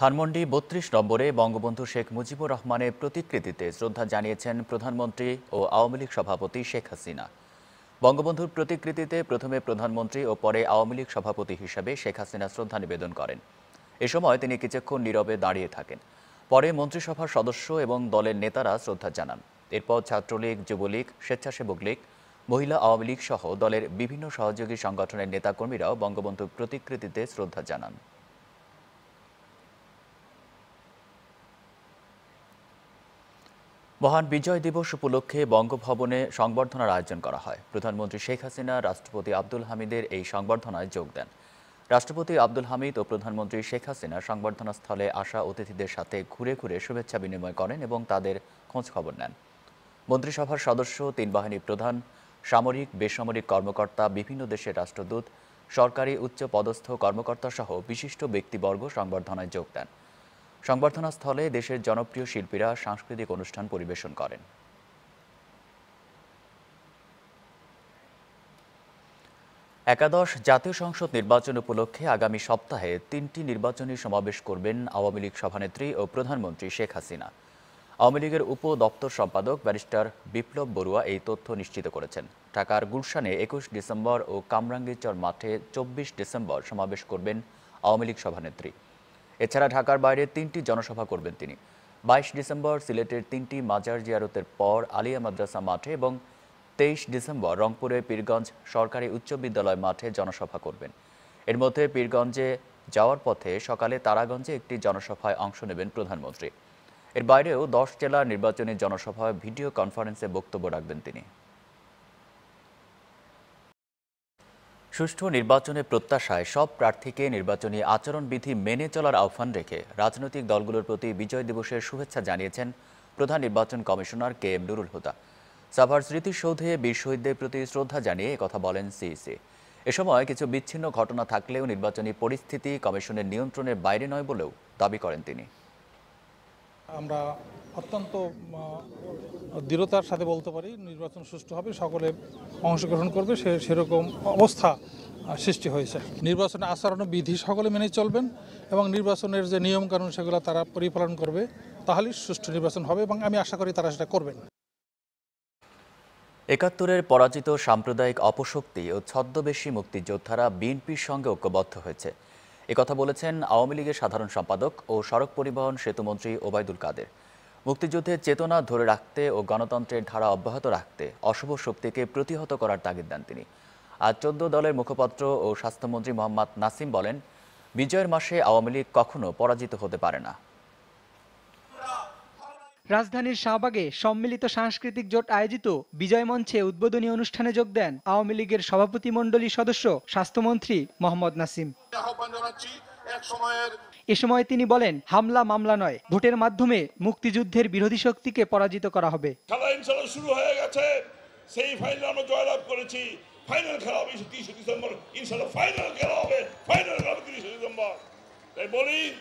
ধানমন্ডি বত্রিশ নম্বরে বঙ্গবন্ধু শেখ মুজিবুর রহমানের প্রতিকৃতিতে শ্রদ্ধা জানিয়েছেন প্রধানমন্ত্রী ও আওয়ামী লীগ সভাপতি শেখ হাসিনা। বঙ্গবন্ধুর প্রতিকৃতিতে প্রথমে প্রধানমন্ত্রী ও পরে আওয়ামী লীগ সভাপতি হিসাবে শেখ হাসিনা শ্রদ্ধা নিবেদন করেন। এ সময় তিনি কিছুক্ষণ নীরবে দাঁড়িয়ে থাকেন। পরে মন্ত্রিসভার সদস্য এবং দলের নেতারা শ্রদ্ধা জানান। এরপর ছাত্রলীগ, যুবলীগ, স্বেচ্ছাসেবক লীগ, মহিলা আওয়ামী লীগ সহ দলের বিভিন্ন সহযোগী সংগঠনের নেতাকর্মীরাও বঙ্গবন্ধুর প্রতিকৃতিতে শ্রদ্ধা জানান। মহান বিজয় দিবস উপলক্ষে বঙ্গভবনে সংবর্ধনার আয়োজন করা হয়। প্রধানমন্ত্রী শেখ হাসিনা, রাষ্ট্রপতি আব্দুল হামিদের এই সংবর্ধনায় যোগ দেন। রাষ্ট্রপতি আব্দুল হামিদ ও প্রধানমন্ত্রী শেখ হাসিনা সংবর্ধনা স্থলে আসা অতিথিদের সাথে ঘুরে ঘুরে শুভেচ্ছা বিনিময় করেন এবং তাদের খোঁজ খবর নেন। মন্ত্রিসভার সদস্য, তিন বাহিনী প্রধান, সামরিক, বেসামরিক কর্মকর্তা, বিভিন্ন দেশের রাষ্ট্রদূত, সরকারি উচ্চ পদস্থ কর্মকর্তা সহ বিশিষ্ট ব্যক্তিবর্গ সংবর্ধনায় যোগ দেন। সংবর্ধনা স্থলে দেশের জনপ্রিয় শিল্পীরা সাংস্কৃতিক অনুষ্ঠান পরিবেশন করেন। একাদশ জাতীয় সংসদ নির্বাচন উপলক্ষে আগামী সপ্তাহে তিনটি নির্বাচনী সমাবেশ করবেন আওয়ামী লীগ সভানেত্রী ও প্রধানমন্ত্রী শেখ হাসিনা। আওয়ামী লীগের উপ দপ্তর সম্পাদক ব্যারিস্টার বিপ্লব বড়ুয়া এই তথ্য নিশ্চিত করেছেন। ঢাকার গুলশানে একুশ ডিসেম্বর ও কামরাঙ্গীরচর মাঠে চব্বিশ ডিসেম্বর সমাবেশ করবেন আওয়ামী লীগ সভানেত্রী। এছাড়া ঢাকার বাইরে তিনটি জনসভা করবেন তিনি। বাইশ ডিসেম্বর সিলেটের তিনটি মাজার জিয়ারতের পর আলিয়া মাদ্রাসা মাঠে এবং তেইশ ডিসেম্বর রংপুরের পীরগঞ্জ সরকারি উচ্চ বিদ্যালয় মাঠে জনসভা করবেন। এর মধ্যে পীরগঞ্জে যাওয়ার পথে সকালে তারাগঞ্জে একটি জনসভায় অংশ নেবেন প্রধানমন্ত্রী। এর বাইরেও দশ জেলার নির্বাচনী জনসভায় ভিডিও কনফারেন্সে বক্তব্য রাখবেন তিনি। সুষ্ঠু নির্বাচনের প্রত্যাশায় সব প্রার্থীকে নির্বাচনী আচরণবিধি মেনে চলার আহ্বান রেখে রাজনৈতিক দলগুলোর প্রতি বিজয় দিবসের শুভেচ্ছা জানিয়েছেন প্রধান নির্বাচন commissioner K M Nurul Huda. Savar স্মৃতিসৌধে বীর শহীদদের প্রতি শ্রদ্ধা জানিয়ে কথা বলেন সিইসি। এ সময় কিছু বিচ্ছিন্ন ঘটনা থাকলেও নির্বাচনী পরিস্থিতি কমিশনের নিয়ন্ত্রণের বাইরে নয় বলেও দাবি করেন তিনি। আমরা অত্যন্ত দৃঢ়তার সাথে বলতে পারি, নির্বাচন সুষ্ঠু হবে, সকলে অংশগ্রহণ করবে, সে, সেরকম অবস্থা সৃষ্টি হয়েছে। নির্বাচনে আচরণ বিধি সকলে মেনে চলবেন এবং নির্বাচনের যে নিয়মকানুন সেগুলো তারা পরিপালন করবে, তাহলেই সুষ্ঠু নির্বাচন হবে এবং আমি আশা করি তারা সেটা করবেন। একাত্তরের পরাজিত সাম্প্রদায়িক অপশক্তি ও ছদ্মবেশী মুক্তিযোদ্ধারা বিএনপির সঙ্গে ঐক্যবদ্ধ হয়েছে। একথা বলেছেন আওয়ামী লীগের সাধারণ সম্পাদক ও সড়ক পরিবহন সেতুমন্ত্রী ওবায়দুল কাদের। মুক্তিযুদ্ধের চেতনা ধরে রাখতে ও গণতন্ত্রের ধারা অব্যাহত রাখতে অশুভ শক্তিকে প্রতিহত করার তাগিদ দেন তিনি। আজ চোদ্দ দলের মুখপাত্র ও স্বাস্থ্যমন্ত্রী মোহাম্মদ নাসিম বলেন বিজয়ের মাসে আওয়ামী লীগ কখনো পরাজিত হতে পারে না। রাজধানীর শাহবাগে সম্মিলিত সাংস্কৃতিক জোট আয়োজিত বিজয় মঞ্চে উদ্বোধনী অনুষ্ঠানে যোগ দেন আওয়ামী লীগের সভাপতি মণ্ডলী সদস্য স্বাস্থ্যমন্ত্রী মোহাম্মদ নাসিম। আহ্বান জানাচ্ছি এক সময়ের এ সময় তিনি বলেন, হামলা মামলা নয়, ভোটের মাধ্যমে মুক্তিযুদ্ধের বিরোধী শক্তিকে পরাজিত করা হবে। খেলা ইনশাল্লাহ শুরু হয়ে গেছে। সেই ফাইনাল আমরা জয়লাভ করেছি। ফাইনাল খেলা হবে তিরিশে ডিসেম্বর। ইনশাল্লাহ ফাইনাল খেলা হবে। ফাইনাল খেলা হবে তিরিশে ডিসেম্বর। তাই বলি,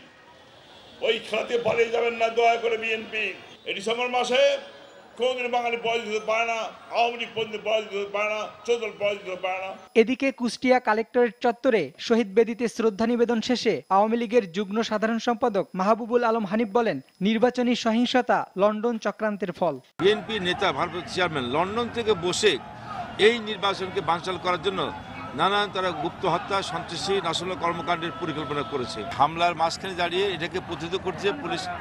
ওই খেলাতে পালিয়ে যাবেন না, দয়া করে বিএনপি। এই ডিসেম্বর মাসে এদিকে কুষ্টিয়া কালেক্টরেট চত্বরে শহীদ বেদিতে শ্রদ্ধা নিবেদন শেষে আওয়ামী লীগের যুগ্ম সাধারণ সম্পাদক মাহবুবুল আলম হানিফ বলেন নির্বাচনী সহিংসতা লন্ডন চক্রান্তের ফল। বিএনপি নেতা ভারপ্রাপ্ত চেয়ারম্যান লন্ডন থেকে বসে এই নির্বাচনকে বানচাল করার জন্য নানান তারা গুপ্ত হত্যা সন্ত্রাসী নাশল কর্মকাণ্ডের পরিকল্পনা করেছে। হামলার মাঝখানে দাঁড়িয়ে এটাকে প্রতিহত করছে পুলিশকে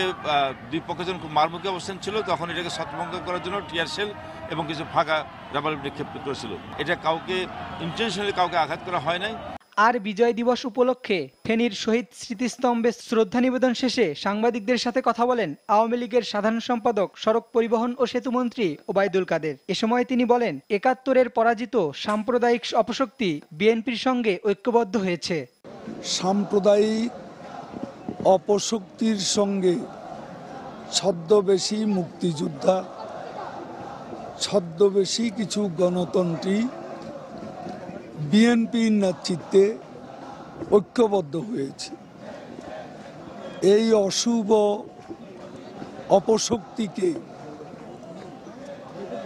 আহ, দুই পক্ষে যখন খুব মারমুখী অবস্থান ছিল তখন এটাকে ছত্রভঙ্গ করার জন্য টিয়ার সেল এবং কিছু ফাঁকা রাবার নিক্ষেপ করেছিল। এটা কাউকে ইন্টেনশনালি কাউকে আঘাত করা হয় নাই। আর বিজয় দিবস উপলক্ষে ফেনীর শহীদ স্মৃতিস্তম্ভে শ্রদ্ধা নিবেদন শেষে সাংবাদিকদের সাথে কথা বলেন আওয়ামী লীগের সাধারণ সম্পাদক সড়ক পরিবহন ও সেতুমন্ত্রী ওবায়দুল কাদের। এ সময় তিনি বলেন একাত্তরের পরাজিত সাম্প্রদায়িক অপশক্তি বিএনপির সঙ্গে ঐক্যবদ্ধ হয়েছে। সাম্প্রদায়িক অপশক্তির সঙ্গে ছদ্মবেশী মুক্তিযোদ্ধা, ছদ্মবেশী কিছু গণতন্ত্রী বিএনপির নেতৃত্বে ঐক্যবদ্ধ হয়েছে। এই অশুভ অপশক্তিকে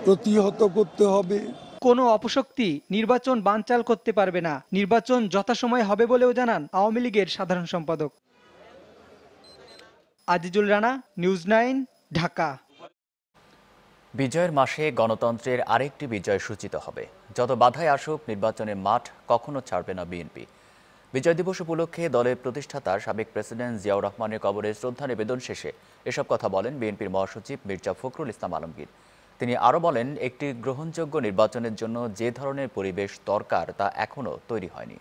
প্রতিহত করতে হবে। কোনো অপশক্তি নির্বাচন বানচাল করতে পারবে না। নির্বাচন যথাসময়ে হবে বলেও জানান আওয়ামী লীগের সাধারণ সম্পাদক। Azizul Rana news nine Dhaka. বিজয়ের মাসে গণতন্ত্রের আরেকটি বিজয় সূচিত হবে। যত বাধায় আসুক, নির্বাচনের মাঠ কখনো ছাড়বে না বিএনপি। বিজয় দিবস উপলক্ষে দলের প্রতিষ্ঠাতা, সাবেক প্রেসিডেন্ট জিয়াউর রহমানের কবরে শ্রদ্ধা নিবেদন শেষে এসব কথা বলেন বিএনপির মহাসচিব মির্জা ফখরুল ইসলাম আলমগীর। তিনি আরও বলেন, একটি গ্রহণযোগ্য নির্বাচনের জন্য যে ধরনের পরিবেশ দরকার তা এখনও তৈরি হয়নি।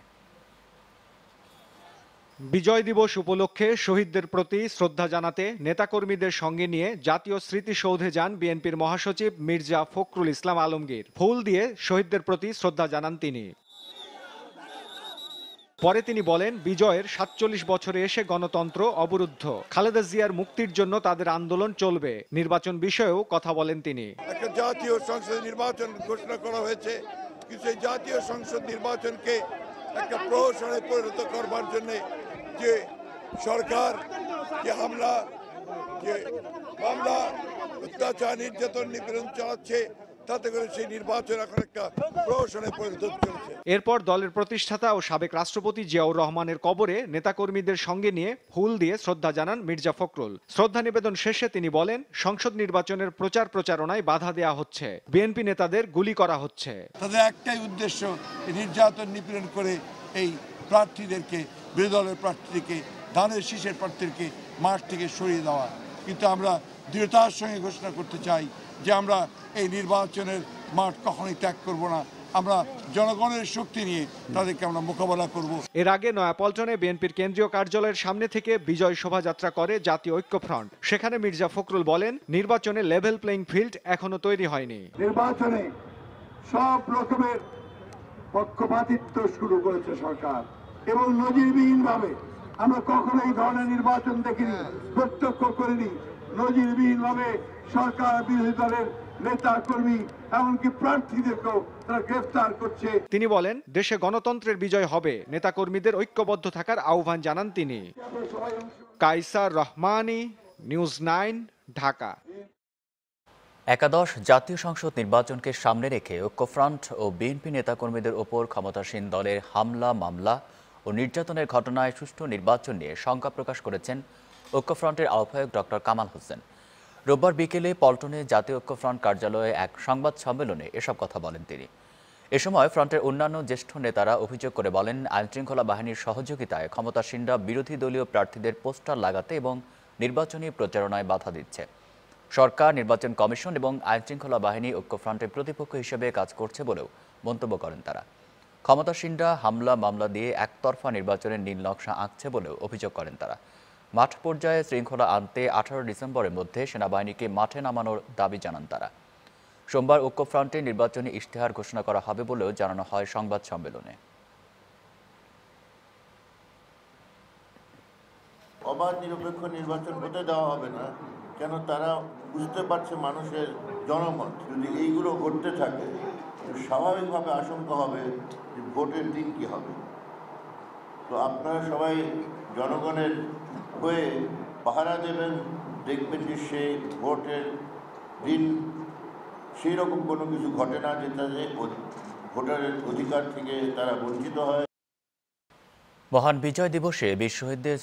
বিজয় দিবস উপলক্ষে শহীদদের প্রতি শ্রদ্ধা জানাতে নেতাকর্মীদের সঙ্গে নিয়ে জাতীয় স্মৃতিসৌধে যান বিএনপির মহাসচিব মির্জা ফখরুল ইসলাম আলমগীর। ফুল দিয়ে শহীদদের প্রতি শ্রদ্ধা জানান তিনি। পরে তিনি বলেন, বিজয়ের সাতচল্লিশ বছরে এসে গণতন্ত্র অবরুদ্ধ। খালেদা জিয়ার মুক্তির জন্য তাদের আন্দোলন চলবে। নির্বাচন বিষয়েও কথা বলেন তিনি। একটা জাতীয় সংসদ নির্বাচন ঘোষণা করা হয়েছে। কিন্তু জাতীয় সংসদ নির্বাচনকে একটা প্রহসনে পরিণত করবার জন্য যে সরকার যে হামলা যে মামলা অত্যাচার নির্যাতন নিপীড়ন চালাচ্ছে তাতে করে সেই নির্বাচন এখন একটা প্রহসনে পরিণত হতে এরপর দলের প্রতিষ্ঠাতা ও সাবেক রাষ্ট্রপতি জিয়াউর রহমানের কবরে নেতাকর্মীদের সঙ্গে নিয়ে ফুল দিয়ে শ্রদ্ধা জানান মির্জা ফখরুল। শ্রদ্ধা নিবেদন শেষে তিনি বলেন সংসদ নির্বাচনের প্রচার প্রচারণায় বাধা দেয়া হচ্ছে বিএনপি নেতাদের গুলি করা হচ্ছে। তাদের একটাই উদ্দেশ্য নির্যাতন নিপীড়ন করে এই প্রার্থীদেরকে বিরোধী দলের প্রার্থীদেরকে ধানের শীষের প্রার্থীদেরকে মাঠ থেকে সরিয়ে দেওয়া। কিন্তু আমরা দৃঢ়তার সঙ্গে ঘোষণা করতে চাই যে আমরা এই নির্বাচনের মাঠ কখনোই ত্যাগ করব না। আমরা জনগণের শক্তি নিয়ে তাদেরকে আমরা মোকাবেলা করব। এর আগে নয়াপল্টনে বিএনপির কেন্দ্রীয় কার্যালয়ের সামনে থেকে বিজয় শোভাযাত্রা করে জাতীয় ঐক্যফ্রন্ট। সেখানে মির্জা ফখরুল বলেন নির্বাচনে লেভেল প্লেইং ফিল্ড এখনও তৈরি হয়নি। নির্বাচনে সব রকমের পক্ষপাতিত্ব শুরু করেছে সরকার। এবং নজিরবিহীন ভাবে আমরা কখনো এই ধরনের নির্বাচন দেখিনি প্রত্যক্ষ করিনি। নজিরবিহীন ভাবে সরকার বিরোধী দলের নেতা কর্মী এমনকি প্রার্থীদেরকেও তারা গ্রেফতার করছে। তিনি বলেন দেশে গণতন্ত্রের বিজয় হবে নেতাকর্মীদের ঐক্যবদ্ধ থাকার আহ্বান জানান তিনি। Kaisar Rahmani news nine Dhaka. একাদশ জাতীয় সংসদ নির্বাচনকে সামনে রেখে ঐক্যফ্রন্ট ও বিএনপি নেতাকর্মীদের ওপর ক্ষমতাসীন দলের হামলা মামলা ও নির্যাতনের ঘটনায় সুষ্ঠু নির্বাচন নিয়ে শঙ্কা প্রকাশ করেছেন ঐক্যফ্রন্টের আহ্বায়ক ডক্টর কামাল হোসেন। রোববার বিকেলে পল্টনে জাতীয় ঐক্যফ্রন্ট কার্যালয়ে এক সংবাদ সম্মেলনে এসব কথা বলেন তিনি। এ সময় ফ্রন্টের অন্যান্য জ্যেষ্ঠ নেতারা অভিযোগ করে বলেন, আইনশৃঙ্খলা বাহিনীর সহযোগিতায় ক্ষমতাসীনরা বিরোধী দলীয় প্রার্থীদের পোস্টার লাগাতে এবং নির্বাচনী প্রচারণায় বাধা দিচ্ছে। সরকার, নির্বাচন কমিশন এবং আইনশৃঙ্খলা বাহিনী ঐক্যফ্রন্টের প্রতিপক্ষ হিসেবে কাজ করছে বলেও মন্তব্য করেন তারা। ক্ষমতাসীনরা হামলা, মামলা দিয়ে একতরফা নির্বাচনের নীল নকশা আঁকছে বলেও অভিযোগ করেন তারা। মাঠ পর্যায়ে শৃঙ্খলা আনতে আঠারো ডিসেম্বরের মধ্যে সেনাবাহিনীকে মাঠে নামানোর দাবি জানান তারা। সোমবার ঐক্যফ্রন্টে নির্বাচনী ইশতেহার ঘোষণা করা হবে বলেও জানানো হয় সংবাদ সম্মেলনে। অবাধ নিরপেক্ষ নির্বাচন হতে দেওয়া হবে না, কেন তারা বুঝতে পারছে মানুষের জনমত। যদি এইগুলো ঘটতে থাকে স্বাভাবিকভাবে আশঙ্কা হবে যে ভোটের দিন কি হবে। তো আপনারা সবাই জনগণের হয়ে পাহারা দেবেন, দেখবেন যে সেই ভোটের দিন সেই রকম কোনো কিছু ঘটে না যেটাতে ভোটারের অধিকার থেকে তারা বঞ্চিত হয়। মহান বিজয় দিবসে বীর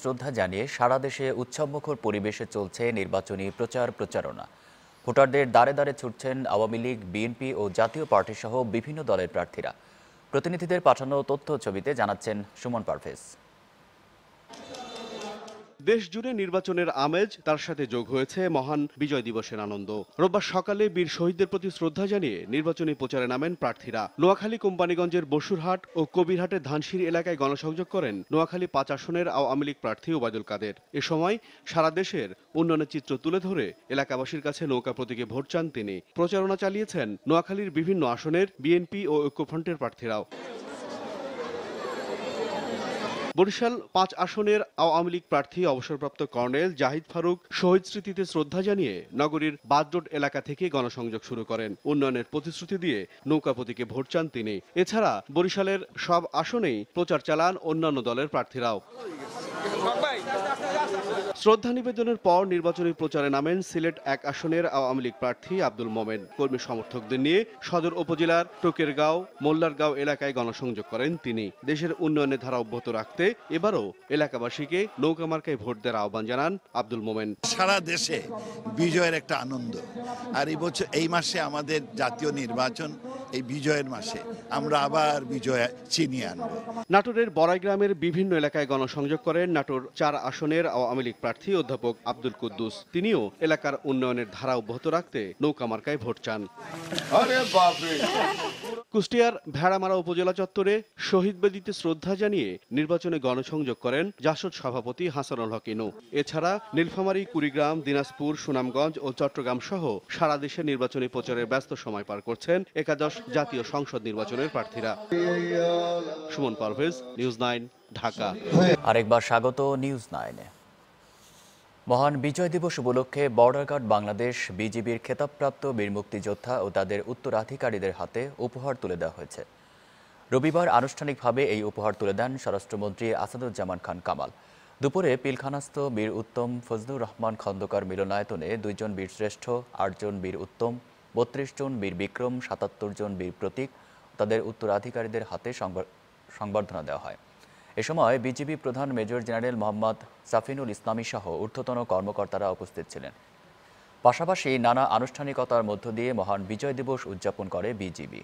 শ্রদ্ধা জানিয়ে সারা দেশে উৎসবমুখর পরিবেশে চলছে নির্বাচনী প্রচার প্রচারণা। ভোটারদের দ্বারে দ্বারে ছুটছেন আওয়ামী লীগ, বিএনপি ও জাতীয় পার্টি সহ বিভিন্ন দলের প্রার্থীরা। প্রতিনিধিদের পাঠানো তথ্য ছবিতে জানাচ্ছেন সুমন পারভেজ। দেশ জুড়ে নির্বাচনের আমেজ, তার সাথে যোগ হয়েছে মহান বিজয় দিবসের আনন্দ। রোববার সকালে বীর শহীদদের প্রতি শ্রদ্ধা জানিয়ে নির্বাচনী প্রচারে নামেন প্রার্থীরা। নোয়াখালী কোম্পানিগঞ্জের বসুরহাট ও কবিরহাটের ধানসিঁড়ি এলাকায় গণসংযোগ করেন নোয়াখালী পাঁচ আসনের আওয়ামী লীগ প্রার্থী ওবায়দুল কাদের। এ সময় সারা দেশের উন্নয়নের চিত্র তুলে ধরে এলাকাবাসীর কাছে নৌকা প্রতীকে ভোট চান তিনি। প্রচারণা চালিয়েছেন নোয়াখালীর বিভিন্ন আসনের বিএনপি ও ঐক্যফ্রন্টের প্রার্থীরাও। বরিশাল পাঁচ আসনের আওয়ামী লীগ প্রার্থী অবসরপ্রাপ্ত কর্নেল জাহিদ ফারুক শহীদ স্মৃতিতে শ্রদ্ধা জানিয়ে নগরীর বাদরোড এলাকা থেকে গণসংযোগ শুরু করেন। উন্নয়নের প্রতিশ্রুতি দিয়ে নৌকা প্রতীকে ভোট চান তিনি। এছাড়া বরিশালের সব আসনেই প্রচার চালান অন্যান্য দলের প্রার্থীরাও। শ্রদ্ধা নিবেদনের পর নির্বাচনী প্রচারে নামেন সিলেট এক আসনের আওয়ামী লীগ প্রার্থী আব্দুল মোমেন। কর্মী সমর্থকদের নিয়ে সদর উপজেলার টোকেরগাঁও, মোল্লারগাঁও এলাকায় গণসংযোগ করেন তিনি। দেশের উন্নয়নের ধারা অব্যাহত রাখতে এবারও এলাকাবাসীকে নৌকা মার্কায় ভোট দেওয়ার আহ্বান জানান আব্দুল মোমেন। সারা দেশে বিজয়ের একটা আনন্দ। আর এই বছর, এই মাসে আমাদের জাতীয় নির্বাচন এই বিজয়ের মাসে আমরা আবার বিজয় চিনিয়ে আনব। নাটোরের বড়াই গ্রামের বিভিন্ন এলাকায় গণসংযোগ করেন নাটোর চার আসনের আওয়ামী লীগ প্রার্থী অধ্যাপক আব্দুল কুদ্দুস। তিনিও এলাকার উন্নয়নের ধারা অব্যাহত রাখতে নৌকা মার্কায় ভোট চান। কুষ্টিয়ার ভেড়ামারা উপজেলা চত্বরে শহীদ বেদিতে শ্রদ্ধা জানিয়ে নির্বাচনে গণসংযোগ করেন জাসদ সভাপতি হাসানুল হক ইনু। এছাড়া নীলফামারী, কুড়িগ্রাম, দিনাজপুর, সুনামগঞ্জ ও চট্টগ্রাম সহ সারা দেশে নির্বাচনী প্রচারের ব্যস্ত সময় পার করছেন একাদশ জাতীয় সংসদ নির্বাচনের প্রার্থীরা। Suman Parvez, news nine, Dhaka. আরেকবার স্বাগত নিউজ নাইনে। মহান বিজয় দিবস উপলক্ষে বর্ডার গার্ড বাংলাদেশ, বিজিবির খেতাবপ্রাপ্ত বীর মুক্তিযোদ্ধা ও তাদের উত্তরাধিকারীদের হাতে উপহার তুলে দেওয়া হয়েছে। রবিবার আনুষ্ঠানিকভাবে এই উপহার তুলে দেন স্বরাষ্ট্রমন্ত্রী আসাদুজ্জামান খান কামাল। দুপুরে পিলখানাস্থ বীর উত্তম ফজলুর রহমান খন্দকার মিলনায়তনে দুইজন বীরশ্রেষ্ঠ আটজন বীর উত্তম, বত্রিশ জন বীর বিক্রম, সাতাত্তর জন বীর প্রতীক তাদের উত্তরাধিকারীদের হাতে সংবর্ধনা দেওয়া হয়। এ সময় বিজিবি প্রধান মেজর জেনারেল মোহাম্মদ সাফিনুল ইসলামী সহ ঊর্ধ্বতন কর্মকর্তারা উপস্থিত ছিলেন। পাশাপাশি নানা আনুষ্ঠানিকতার মধ্য দিয়ে মহান বিজয় দিবস উদযাপন করে বিজিবি।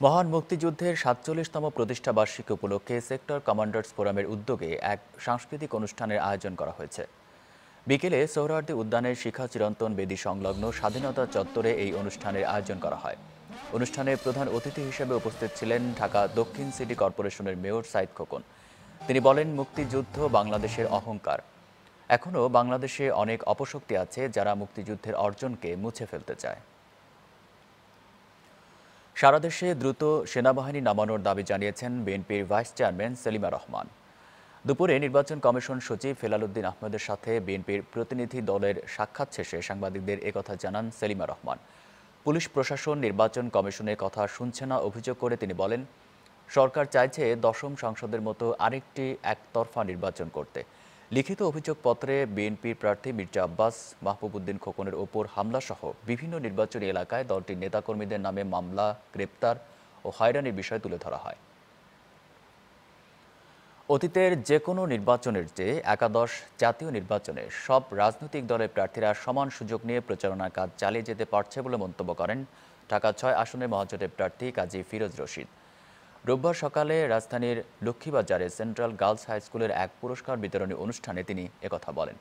মহান মুক্তিযুদ্ধের সাতচল্লিশতম প্রতিষ্ঠা বার্ষিকী উপলক্ষে সেক্টর কমান্ডার্স ফোরামের উদ্যোগে এক সাংস্কৃতিক অনুষ্ঠানের আয়োজন করা হয়েছে। বিকেলে সোহরাওয়ার্দী উদ্যানের শিখা চিরন্তন বেদী সংলগ্ন স্বাধীনতা চত্বরে এই অনুষ্ঠানের আয়োজন করা হয়। অনুষ্ঠানে প্রধান অতিথি হিসেবে উপস্থিত ছিলেন ঢাকা দক্ষিণ সিটি কর্পোরেশনের মেয়র সাইদ খোকন। তিনি বলেন, মুক্তিযুদ্ধ বাংলাদেশের অহংকার। এখনও বাংলাদেশে অনেক অপশক্তি আছে যারা মুক্তিযুদ্ধের অর্জনকে মুছে ফেলতে চায়। সারা দেশে দ্রুত সেনাবাহিনী নামানোর দাবি জানিয়েছেন বিএনপির ভাইস চেয়ারম্যান সেলিমা রহমান। দুপুরে নির্বাচন কমিশন সচিব ফেলালুদ্দিন আহমেদের সাথে বিএনপির প্রতিনিধি দলের সাক্ষাৎ শেষে সাংবাদিকদের একথা জানান সেলিমা রহমান। পুলিশ প্রশাসন, নির্বাচন কমিশনের কথা শুনছে না অভিযোগ করে তিনি বলেন, সরকার চাইছে দশম সংসদের মতো আরেকটি একতরফা নির্বাচন করতে। লিখিত অভিযোগপত্রে বিএনপির প্রার্থী মির্জা আব্বাস মাহবুবুদ্দিন খোকনের ওপর হামলাসহ বিভিন্ন নির্বাচনী এলাকায় দলটির নেতাকর্মীদের নামে মামলা, গ্রেপ্তার ও হয়রানির বিষয় তুলে ধরা হয়। অতীতের যে কোনো নির্বাচনের চেয়ে একাদশ জাতীয় নির্বাচনে সব রাজনৈতিক দলের প্রার্থীরা সমান সুযোগ নিয়ে প্রচারণার কাজ চালিয়ে যেতে পারছে বলে মন্তব্য করেন ঢাকা ছয় আসনের মহাজোটের প্রার্থী কাজী ফিরোজ রশিদ। রোববার সকালে রাজধানীর লক্ষ্মীবাজারে সেন্ট্রাল গার্লস হাই স্কুলের এক পুরস্কার বিতরণী অনুষ্ঠানে তিনি একথা বলেন।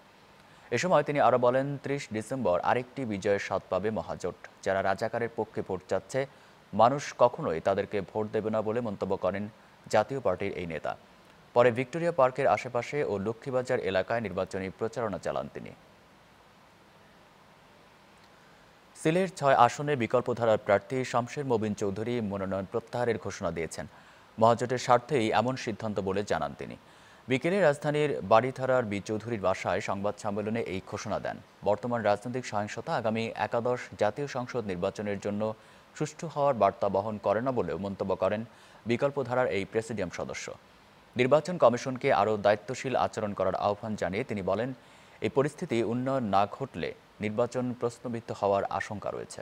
এ সময় তিনি আরও বলেন, ত্রিশ ডিসেম্বর আরেকটি বিজয়ের স্বাদ পাবে মহাজোট। যারা রাজাকারের পক্ষে ভোট চাচ্ছে, মানুষ কখনোই তাদেরকে ভোট দেবে না বলে মন্তব্য করেন জাতীয় পার্টির এই নেতা। পরে ভিক্টোরিয়া পার্কের আশেপাশে ও লক্ষ্মীবাজার এলাকায় নির্বাচনী প্রচারণা চালান তিনি। সিলেট ছয় আসনে বিকল্পধারার প্রার্থী শামশের মবিন চৌধুরী মনোনয়ন প্রত্যাহারের ঘোষণা দিয়েছেন। মহাজোটের স্বার্থেই এমন সিদ্ধান্ত বলে জানান তিনি। বিকেলে রাজধানীর বাড়িধারার বি চৌধুরীর বাসায় সংবাদ সম্মেলনে এই ঘোষণা দেন। বর্তমান রাজনৈতিক সহিংসতা আগামী একাদশ জাতীয় সংসদ নির্বাচনের জন্য সুষ্ঠু হওয়ার বার্তা বহন করে না বলেও মন্তব্য করেন বিকল্পধারার এই প্রেসিডিয়াম সদস্য। নির্বাচন কমিশনকে আরও দায়িত্বশীল আচরণ করার আহ্বান জানিয়ে তিনি বলেন, এই পরিস্থিতি উন্নয়ন না ঘটলে নির্বাচন প্রশ্নবিদ্ধ হওয়ার আশঙ্কা রয়েছে।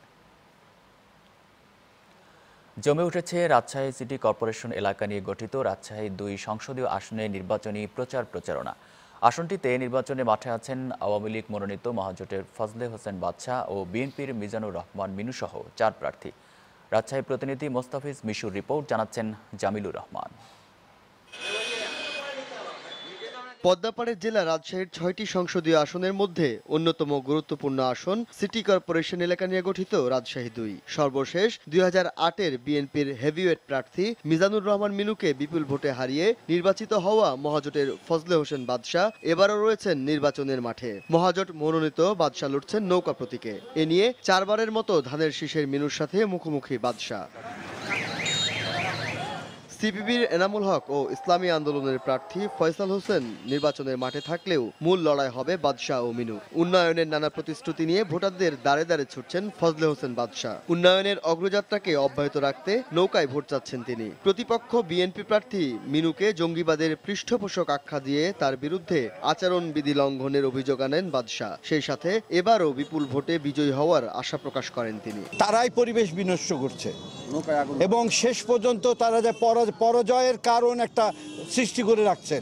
জমে উঠেছে রাজশাহী সিটি কর্পোরেশন এলাকা নিয়ে গঠিত রাজশাহী দুই সংসদীয় আসনে নির্বাচনী প্রচার প্রচারণা। আসনটিতে নির্বাচনে মাঠে আছেন আওয়ামী লীগ মনোনীত মহাজোটের ফজলে হোসেন বাদশাহ ও বিএনপির মিজানুর রহমান মিনুসহ চার প্রার্থী। রাজশাহী প্রতিনিধি মোস্তাফিজ মিশুর রিপোর্ট জানাচ্ছেন জামিলুর রহমান। পদ্মাপাড়ের জেলা রাজশাহীর ছয়টি সংসদীয় আসনের মধ্যে অন্যতম গুরুত্বপূর্ণ আসন সিটি কর্পোরেশন এলাকা নিয়ে গঠিত রাজশাহী দুই। সর্বশেষ দুই হাজার আটের বিএনপির হেভিওয়েট প্রার্থী মিজানুর রহমান মিনুকে বিপুল ভোটে হারিয়ে নির্বাচিত হওয়া মহাজোটের ফজলে হোসেন বাদশাহ এবারও রয়েছেন নির্বাচনের মাঠে। মহাজোট মনোনীত বাদশাহ লড়ছেন নৌকা প্রতীকে। এ নিয়ে চারবারের মতো ধানের শীষের মিনুর সাথে মুখোমুখি বাদশাহ। সিপিবির এনামুল হক ও ইসলামী আন্দোলনের প্রার্থী ফয়সাল হোসেন নির্বাচনের মাঠে থাকলেও মূল লড়াই হবে বাদশাহ ও মিনু। উন্নয়নের নানা প্রতিশ্রুতি নিয়ে ভোটারদের দাঁড়ে দাঁড়ে ছুটছেন ফজলে হোসেন বাদশাহ। উন্নয়নের অগ্রযাত্রাকে অব্যাহত রাখতে নৌকায় ভোট চাচ্ছেন তিনি। প্রতিপক্ষ বিএনপি প্রার্থী মিনুকে জঙ্গিবাদের পৃষ্ঠপোষক আখ্যা দিয়ে তার বিরুদ্ধে আচরণবিধি লঙ্ঘনের অভিযোগ আনেন বাদশাহ। সেই সাথে এবারও বিপুল ভোটে বিজয়ী হওয়ার আশা প্রকাশ করেন তিনি। তারাই পরিবেশ বিনষ্ট করছে। এবং শেষ পর্যন্ত তারা যে পরা- পরাজয়ের কারণ একটা সৃষ্টি করে রাখছেন।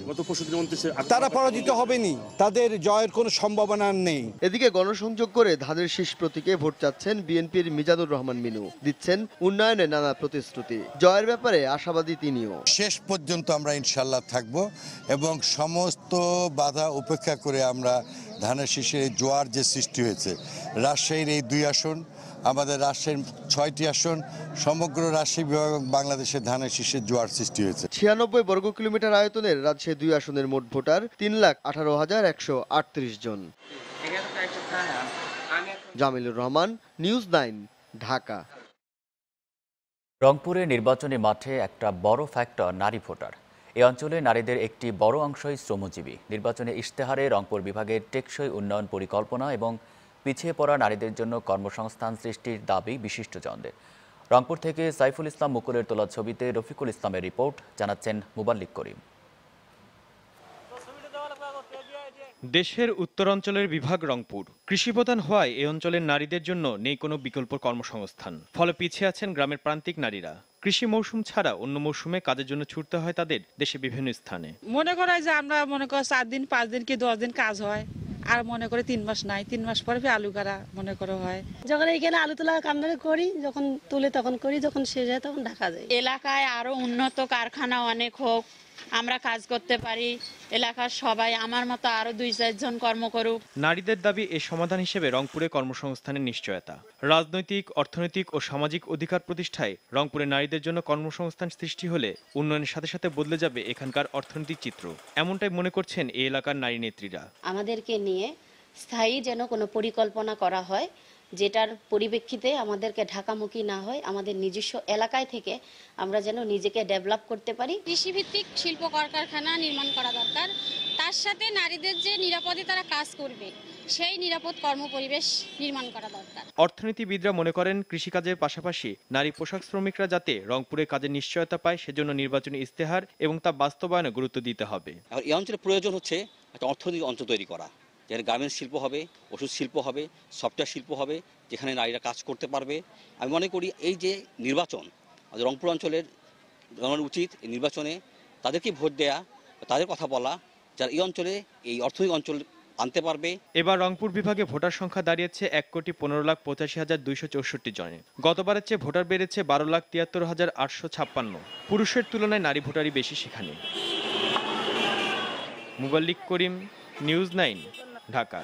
তারা পরাজিত হবেনি। তাদের জয়ের কোনো সম্ভাবনা নেই। এদিকে গণসংযোগ করে ধানের শীষ প্রতীকে ভোট চাচ্ছেন বিএনপির মিজানুর রহমান মিনু। দিচ্ছেন উন্নয়নে নানা প্রতিশ্রুতি। জয়ের ব্যাপারে আশাবাদী তিনিও। শেষ পর্যন্ত আমরা ইনশাল্লাহ থাকব এবং সমস্ত বাধা উপেক্ষা করে আমরা ধানের শীষের জোয়ার যে সৃষ্টি হয়েছে রাজশাহীর এই দুই আসন আমাদের রাজশাহীর ছয়টি আসন সমগ্র রাজশাহী বিভাগ বাংলাদেশের ধানের শীষের জোয়ার সৃষ্টি হয়েছে। ছিয়ানব্বই বর্গ কিলোমিটার আয়তনের রাজশাহী দুই আসনের মোট ভোটার তিন লাখ আঠারো হাজার একশো আটত্রিশ জন। Jamilur Rahman news nine Dhaka. রংপুরে নির্বাচনী মাঠে একটা বড় ফ্যাক্টর নারী ভোটার। এই অঞ্চলে নারীদের একটি বড় অংশই শ্রমজীবী। নির্বাচনে ইশতেহারে রংপুর বিভাগের টেকসই উন্নয়ন পরিকল্পনা এবং পিছিয়ে পড়া নারীদের জন্য কর্মসংস্থান সৃষ্টির দাবি বিশিষ্টজনদের। রংপুর থেকে সাইফুল ইসলাম মুকুলের তোলা ছবিতে রফিকুল ইসলামের রিপোর্ট জানাচ্ছেন মুবাল্লিক করিম। দেশের উত্তরাঞ্চলের বিভাগ রংপুর। কৃষিপ্রধান হওয়ায় এই অঞ্চলের নারীদের জন্য নেই কোনো বিকল্প কর্মসংস্থান। ফলে পিছিয়ে আছেন গ্রামের প্রান্তিক নারীরা। কৃষি মৌসুম ছাড়া অন্য মৌসুমে কাজের জন্য ছুটতে হয় তাদের দেশে বিভিন্ন স্থানে। মনে করা যে আমরা মনে করো চার দিন পাঁচ দিন কি দশ দিন কাজ হয়। আর মনে করে তিন মাস নাই তিন মাস পরে আলু কারা মনে করো হয়। যখন এখানে আলু তোলা কামদানি করি যখন তুলে তখন করি যখন শেষ হয় তখন ঢাকা যায় এলাকায় আরও উন্নত কারখানা অনেক হোক আমরা কাজ করতে পারি এলাকার সবাই আমার মতো আরও দুই চারজন কর্ম করুক। নারীদের দাবি এ সমাধান হিসেবে রংপুরে কর্মসংস্থানের নিশ্চয়তা। রাজনৈতিক অর্থনৈতিক ও সামাজিক অধিকার প্রতিষ্ঠায় রংপুরে নারীদের জন্য কর্মসংস্থান সৃষ্টি হলে উন্নয়নের সাথে সাথে বদলে যাবে এখানকার অর্থনৈতিক চিত্র। এমনটাই মনে করছেন এই এলাকার নারী নেত্রীরা। আমাদেরকে নিয়ে স্থায়ী যেন কোনো পরিকল্পনা করা হয় যেটার পরিপ্রেক্ষিতে আমাদেরকে ঢাকামুখী না হয় আমাদের নিজস্ব এলাকায় থেকে আমরা যেন নিজেকে ডেভেলপ করতে পারি। কৃষিভিত্তিক শিল্প কলকারখানা নির্মাণ করা দরকার। তার সাথে নারীদের যে নিরাপদে তারা কাজ করবে সেই নিরাপদ কর্মপরিবেশ নির্মাণ করা দরকার। অর্থনীতিবিদরা মনে করেন কৃষিকাজের পাশাপাশি নারী পোশাক শ্রমিকরা যাতে রংপুরে কাজের নিশ্চয়তা পায় সেজন্য নির্বাচনী ইস্তেহার এবং তা বাস্তবায়নে গুরুত্ব দিতে হবে। এই অঞ্চলের প্রয়োজন হচ্ছে একটা অর্থনৈতিক অঞ্চল তৈরি করা। যেখানে গার্মেন্টস শিল্প হবে, ওষুধ শিল্প হবে সফটওয়্যার শিল্প হবে, যেখানে নারীরা কাজ করতে পারবে। আমি মনে করি এই যে নির্বাচন, আমাদের রংপুর অঞ্চলের জনগণের উচিত এই নির্বাচনে তাদেরকে ভোট দেয়া, তাদের কথা বলা, যারা এই অঞ্চলে, এই অর্থনৈতিক অঞ্চল আনতে পারবে। এবার রংপুর বিভাগে ভোটার সংখ্যা দাঁড়িয়েছে এক কোটি পনেরো লাখ পঁচাশি হাজার দুইশো চৌষট্টি জনে। গতবারের চেয়ে ভোটার বেড়েছে বারো লাখ তিয়াত্তর হাজার আটশো ছাপ্পান্ন। পুরুষের তুলনায় নারী ভোটারই বেশি সেখানে। Muballik Karim, news nine. Dhaka.